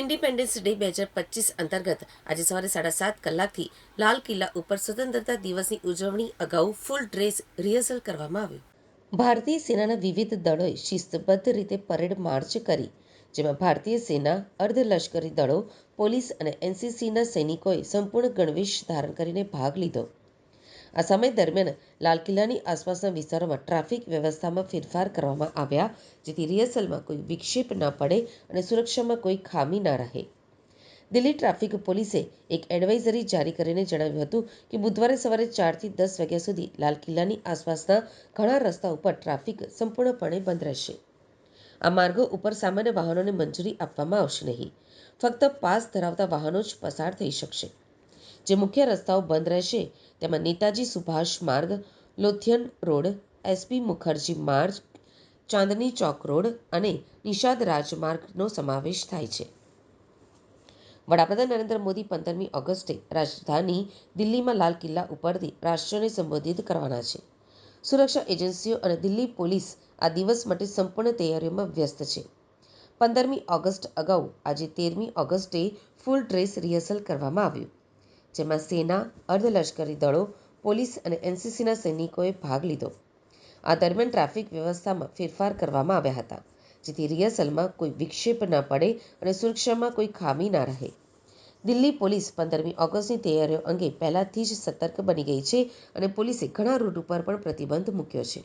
Independence day બે હજાર પચીસ અંતર્ગત આજે સવારે સાડા સાત કલાકથી લાલ કિલ્લા ઉપર સ્વતંત્રતા દિવસની ઉજવણી અગાઉ ફૂલ ડ્રેસ રિહર્સલ કરવામાં આવ્યું. ભારતીય સેનાના વિવિધ દળોએ શિસ્તબદ્ધ રીતે પરેડ માર્ચ કરી, જેમાં ભારતીય સેના અર્ધલશ્કરી દળો, પોલીસ અને એનસીસીના સૈનિકોએ સંપૂર્ણ ગણવેશ ધારણ કરીને ભાગ લીધો. આ સમય દરમિયાન લાલ કિલ્લાની આસપાસના વિસ્તારોમાં ટ્રાફિક વ્યવસ્થામાં ફેરફાર કરવામાં આવ્યા, જેથી રિહર્સલમાં કોઈ વિક્ષેપ ન પડે અને સુરક્ષામાં કોઈ ખામી ન રહે. દિલ્હી ટ્રાફિક પોલીસે એક એડવાઇઝરી જારી કરીને જણાવ્યું હતું કે બુધવારે સવારે ચારથી દસ વાગ્યા સુધી લાલ કિલ્લાની આસપાસના ઘણા રસ્તા ઉપર ટ્રાફિક સંપૂર્ણપણે બંધ રહેશે. આ માર્ગો ઉપર સામાન્ય વાહનોને મંજૂરી આપવામાં આવશે નહીં. ફક્ત પાસ ધરાવતા વાહનો જ પસાર થઈ શકશે. જે મુખ્ય રસ્તાઓ બંધ રહેશે. તેમાં નેતાજી સુભાષ માર્ગ, લોથિયન રોડ એસપી મુખર્જી માર્ગ, ચાંદની ચોક રોડ અને નિષાદ રાજમાર્ગનો સમાવેશ થાય છે. વડાપ્રધાન નરેન્દ્ર મોદી પંદરમી ઓગસ્ટે રાજધાની દિલ્હીમાં લાલ કિલ્લા ઉપરથી રાષ્ટ્રને સંબોધિત કરવાના છે. સુરક્ષા એજન્સીઓ અને દિલ્હી પોલીસ આ દિવસ માટે સંપૂર્ણ તૈયારીઓમાં વ્યસ્ત છે. પંદરમી ઓગસ્ટ અગાઉ, આજે તેરમી ઓગસ્ટે ફૂલ ડ્રેસ રિહર્સલ કરવામાં આવ્યું. જેમાં સેના, અર્ધલશ્કરી દળો, પોલીસ અને એનસીસીના સૈનિકોએ ભાગ લીધો. આ દરમિયાન ટ્રાફિક વ્યવસ્થામાં ફેરફાર કરવામાં આવ્યા હતા, જેથી રિહર્સલમાં કોઈ વિક્ષેપ ન પડે અને સુરક્ષામાં કોઈ ખામી ન રહે. દિલ્હી પોલીસ પંદરમી ઓગસ્ટની તૈયારીઓ અંગે પહેલાથી જ સતર્ક બની ગઈ છે અને પોલીસે ઘણા રૂટ ઉપર પણ પ્રતિબંધ મૂક્યો છે.